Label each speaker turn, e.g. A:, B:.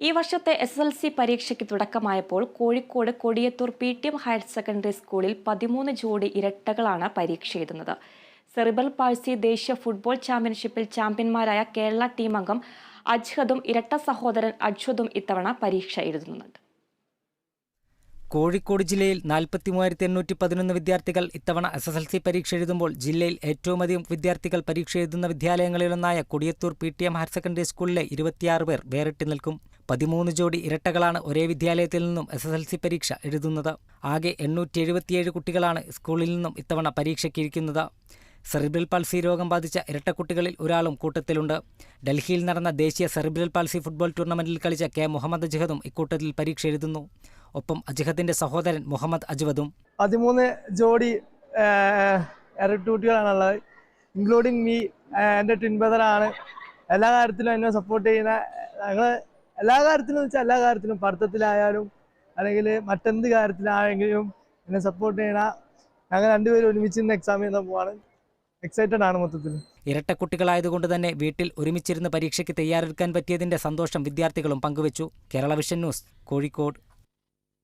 A: ഈ വർഷത്തെ S L C പരീക്ഷയ്ക്ക് തുടക്കമായപ്പോൾ Kozhikode Kodiyathur P T M higher secondary സ്കൂളിൽ പതിമൂന്ന് ജോഡി ഇരട്ടകളാണ് പരീക്ഷ എഴുതുന്നത്. സെറിബൽ പാഴ്സി ദേശീയ ഫുട്ബോൾ ചാമ്പ്യൻഷിപ്പിൽ ചാമ്പ്യന്മാരായ കേരള ടീം അംഗം അജ്ഹദും ഇരട്ട സഹോദരൻ അജ്വദും ഇത്തവണ പരീക്ഷ എഴുതുന്നുണ്ട്.
B: കോഴിക്കോട് ജില്ലയിൽ നാൽപ്പത്തി മൂവായിരത്തി എണ്ണൂറ്റി പതിനൊന്ന് വിദ്യാർത്ഥികൾ ഇത്തവണ എസ് എസ് എൽ സി പരീക്ഷ എഴുതുമ്പോൾ ജില്ലയിൽ ഏറ്റവും അധികം വിദ്യാർത്ഥികൾ പരീക്ഷ എഴുതുന്ന വിദ്യാലയങ്ങളിലൊന്നായ Kodiyathur P T M higher secondary സ്കൂളിലെ ഇരുപത്തിയാറ് പേർ വേറിട്ട് നിൽക്കും. പതിമൂന്ന് ജോഡി ഇരട്ടകളാണ് ഒരേ വിദ്യാലയത്തിൽ നിന്നും എസ് എസ് എൽ സി പരീക്ഷ എഴുതുന്നത്. ആകെ എണ്ണൂറ്റി എഴുപത്തിയേഴ് കുട്ടികളാണ് സ്കൂളിൽ നിന്നും ഇത്തവണ പരീക്ഷയ്ക്കിരിക്കുന്നത് സെറിബ്രൽ പാൾസി രോഗം ബാധിച്ച ഇരട്ടക്കുട്ടികളിൽ ഒരാളും കൂട്ടത്തിലുണ്ട്. ഡൽഹിയിൽ നടന്ന ദേശീയ സെറിബ്രൽ പാൾസി ഫുട്ബോൾ ടൂർണമെന്റിൽ കളിച്ച കെ. മുഹമ്മദ് അജ്ഹദും ഇക്കൂട്ടത്തിൽ പരീക്ഷ എഴുതുന്നു. ഒപ്പം അജ്ഹദിന്റെ സഹോദരൻ മുഹമ്മദ് അജ്വദും.
C: പതിമൂന്ന് ജോഡി ഇരട്ടൂട്ടികളാണുള്ളത് ഇൻക്ലൂഡിങ് മീ എന്റെ ട്വിൻ ബ്രദറാണ്. എല്ലാ കാര്യത്തിലും എന്നെ സപ്പോർട്ട് ചെയ്യുന്ന ഞങ്ങൾ എല്ലാ കാര്യത്തിലും വെച്ചാൽ എല്ലാ കാര്യത്തിലും പഠിത്തത്തിലായാലും അല്ലെങ്കിൽ മറ്റെന്ത് കാര്യത്തിലാണെങ്കിലും എന്നെ സപ്പോർട്ട് ചെയ്യണ ഞങ്ങൾ രണ്ടുപേരും ഒരുമിച്ച് ഇന്ന് എക്സാം ചെയ്യുന്ന പോവാണ്. എക്സൈറ്റഡ് ആണ് മൊത്തത്തിൽ.
B: ഇരട്ടക്കുട്ടികളായതുകൊണ്ട് തന്നെ വീട്ടിൽ ഒരുമിച്ചിരുന്ന് പരീക്ഷയ്ക്ക് തയ്യാറെടുക്കാൻ പറ്റിയതിന്റെ സന്തോഷം വിദ്യാർത്ഥികളും പങ്കുവച്ചു. Kerala vision news Kozhikode.